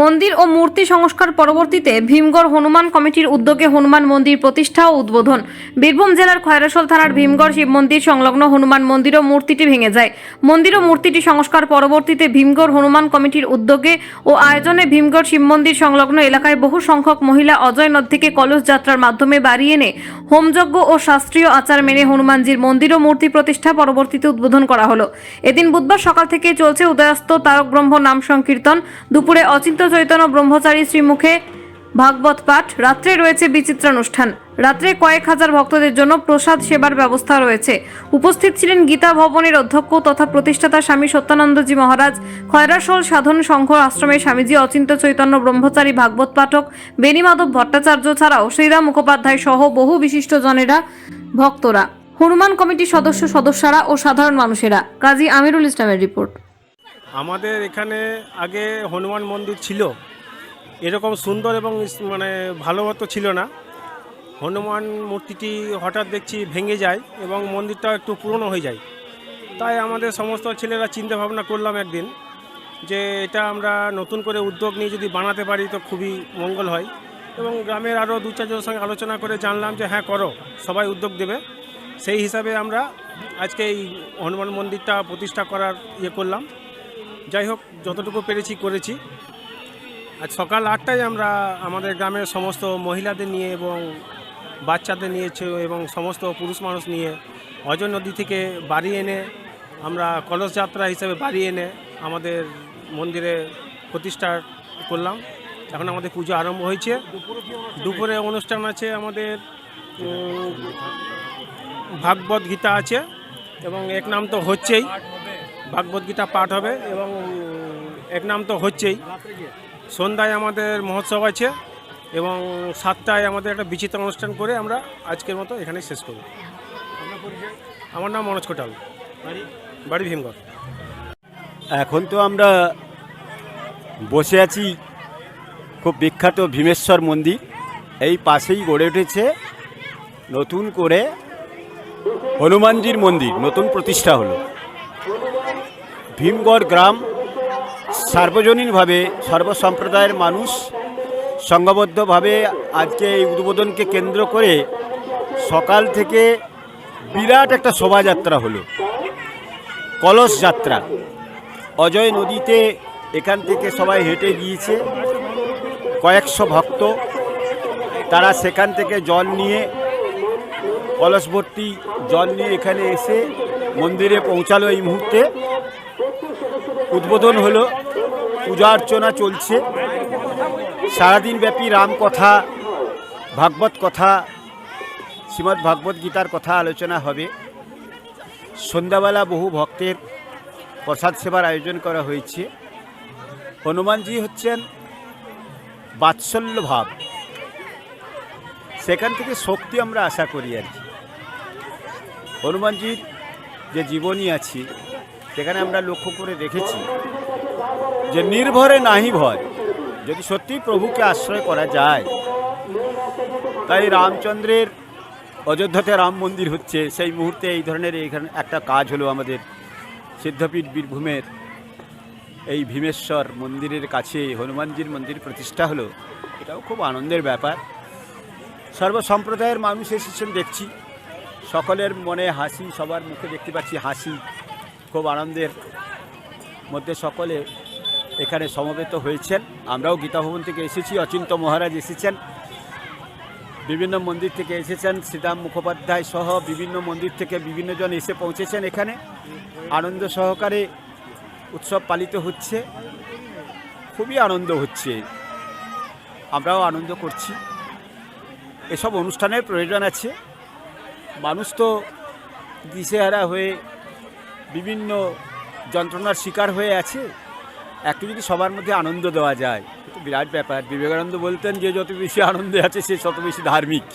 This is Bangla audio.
মন্দির ও মূর্তি সংস্কার পরবর্তীতে ভীমগড় হনুমান কমিটির উদ্যোগে হনুমান মন্দির প্রতিষ্ঠা ও উদ্বোধন। বীরভূম জেলার খয়রাসল থানার ভীমগড় শিব মন্দির সংলগ্ন হনুমান মন্দির ও মূর্তিটি ভেঙে যায়। মন্দির ও মূর্তিটি সংস্কার পরবর্তীতে ভীমগড় হনুমান কমিটির উদ্যোগে ও আয়োজনে ভীমগড় শিব মন্দির সংলগ্ন এলাকায় বহু সংখ্যক মহিলা অজয় নদ থেকে কলস যাত্রার মাধ্যমে বাড়ি এনে হোমযজ্ঞ ও শাস্ত্রীয় আচার মেনে হনুমানজির মন্দির ও মূর্তি প্রতিষ্ঠা পরবর্তীতে উদ্বোধন করা হলো। এদিন বুধবার সকাল থেকে চলছে উদয়াস্ত তারক ব্রহ্ম নাম সংকীর্তন। দুপুরে অচিন্ত চৈতন্য ব্রহ্মচারী শ্রীমুখে ভাগবত পাঠ। রাত্রে রয়েছে বিচিত্রানুষ্ঠান। রাত্রে কয়েক হাজার ভক্তদের জন্য প্রসাদ সেবার ব্যবস্থা রয়েছে। উপস্থিত ছিলেন গীতা ভবনের অধ্যক্ষ তথা প্রতিষ্ঠাতা স্বামী সত্যানন্দজি মহারাজ, খয়রাসোল সাধন সংঘ আশ্রমের স্বামীজি অচিন্ত চৈতন্য ব্রহ্মচারী ভাগবত পাঠক বেণীমাধব ভট্টাচার্য ছাড়াও শ্রীরাম মুখোপাধ্যায় সহ বহু বিশিষ্ট জনেরা ভক্তরা। হনুমান কমিটির সদস্য সদস্যরা ও সাধারণ মানুষেরা। কাজী আমিরুল ইসলামের রিপোর্ট। আমাদের এখানে আগে হনুমান মন্দির ছিল। এরকম সুন্দর এবং মানে ভালো মতো ছিল না। হনুমান মূর্তিটি হঠাৎ দেখছি ভেঙে যায় এবং মন্দিরটা একটু পুরনো হয়ে যায়। তাই আমাদের সমস্ত ছেলেরা চিন্তা ভাবনা করলাম একদিন যে এটা আমরা নতুন করে উদ্যোগ নিয়ে যদি বানাতে পারি তো খুবই মঙ্গল হয়। এবং গ্রামের আরও দু চারজনের সঙ্গে আলোচনা করে জানলাম যে হ্যাঁ করো, সবাই উদ্যোগ দেবে। সেই হিসাবে আমরা আজকে এই হনুমান মন্দিরটা প্রতিষ্ঠা করার ইয়ে করলাম। যাই হোক, যতটুকু পেরেছি করেছি। আজ সকাল আটটায় আমরা আমাদের গ্রামের সমস্ত মহিলাদের নিয়ে এবং বাচ্চাদের নিয়ে ছে- এবং সমস্ত পুরুষ মানুষ নিয়ে অজয় নদী থেকে বাড়ি এনে আমরা কলস যাত্রা হিসেবে বাড়ি এনে আমাদের মন্দিরে প্রতিষ্ঠা করলাম। এখন আমাদের পুজো আরম্ভ হয়েছে। দুপুরে অনুষ্ঠান আছে আমাদের ভাগবত গীতা আছে এবং এক নাম তো হচ্ছেই। ভাগবত গীতা পাঠ হবে এবং এক নাম তো হচ্ছেই। সন্ধ্যায় আমাদের মহোৎসব আছে এবং সাতটায় আমাদের একটা বিচিত্র অনুষ্ঠান করে আমরা আজকের মতো এখানে শেষ করব। আমার নাম মনোজ কোটাল। বাড়ি ভীমগড়। এখন তো আমরা বসে আছি খুব বিখ্যাত ভীমেশ্বর মন্দির। এই পাশেই গড়ে উঠেছে নতুন করে হনুমানজির মন্দির, নতুন প্রতিষ্ঠা হলো। ভীমগড় গ্রাম সার্বজনীনভাবে, সর্বসম্প্রদায়ের মানুষ সংঘবদ্ধভাবে আজকে এই উদ্বোধনকে কেন্দ্র করে সকাল থেকে বিরাট একটা শোভাযাত্রা হলো। কলস যাত্রা। অজয় নদীতে এখান থেকে সবাই হেঁটে গিয়েছে। কয়েকশো ভক্ত। তারা সেখান থেকে জল নিয়ে কলসবর্তী জল নিয়ে এখানে এসে মন্দিরে পৌঁছালো এই মুহূর্তে। উদ্বোধন হলো, পূজা অর্চনা চলছে। সারাদিন ব্যাপী রামকথা ভাগবত কথা, শ্রীমদ্ ভাগবত গীতার কথা আলোচনা হবে। সন্ধ্যাবেলা বহু ভক্তের প্রসাদ সেবার আয়োজন করা হয়েছে। হনুমানজি হচ্ছেন বাৎসল্য ভাব। সেখান থেকে শক্তি আমরা আশা করি আর কি। হনুমানজির যে জীবনী আছে সেখানে আমরা লক্ষ্য করে দেখেছি যে নির্ভরে নাহি ভয়। যদি সত্যি প্রভুকে আশ্রয় করা যায়, তাই রামচন্দ্রের অযোধ্যাতে রাম মন্দির হচ্ছে। সেই মুহূর্তে এই ধরনের এইখানে একটা কাজ হলো আমাদের সিদ্ধপীঠ বীরভূমের এই ভীমেশ্বর মন্দিরের কাছে হনুমানজির মন্দির প্রতিষ্ঠা হলো। এটাও খুব আনন্দের ব্যাপার। সর্বসম্প্রদায়ের মানুষ এসেছেন দেখছি। সকলের মনে হাসি, সবার মুখে দেখতে পাচ্ছি হাসি। খুব আনন্দের মধ্যে সকলে এখানে সমবেত হয়েছেন। আমরাও গীতা ভবন থেকে এসেছি অচিন্ত মহারাজ এসেছেন। বিভিন্ন মন্দির থেকে এসেছেন, শ্রীরাম মুখোপাধ্যায় সহ বিভিন্ন মন্দির থেকে বিভিন্ন জন এসে পৌঁছেছেন এখানে। আনন্দ সহকারে উৎসব পালিত হচ্ছে। খুবই আনন্দ হচ্ছে। আমরাও আনন্দ করছি। এসব অনুষ্ঠানের প্রয়োজন আছে। মানুষ তো দিশেহারা হয়ে বিভিন্ন যন্ত্রণার শিকার হয়ে আছে। একটু যদি সবার মধ্যে আনন্দ দেওয়া যায় বিরাট ব্যাপার। বিবেকানন্দ বলতেন, যে যত বেশি আনন্দে আছে, সে তত বেশি ধার্মিক।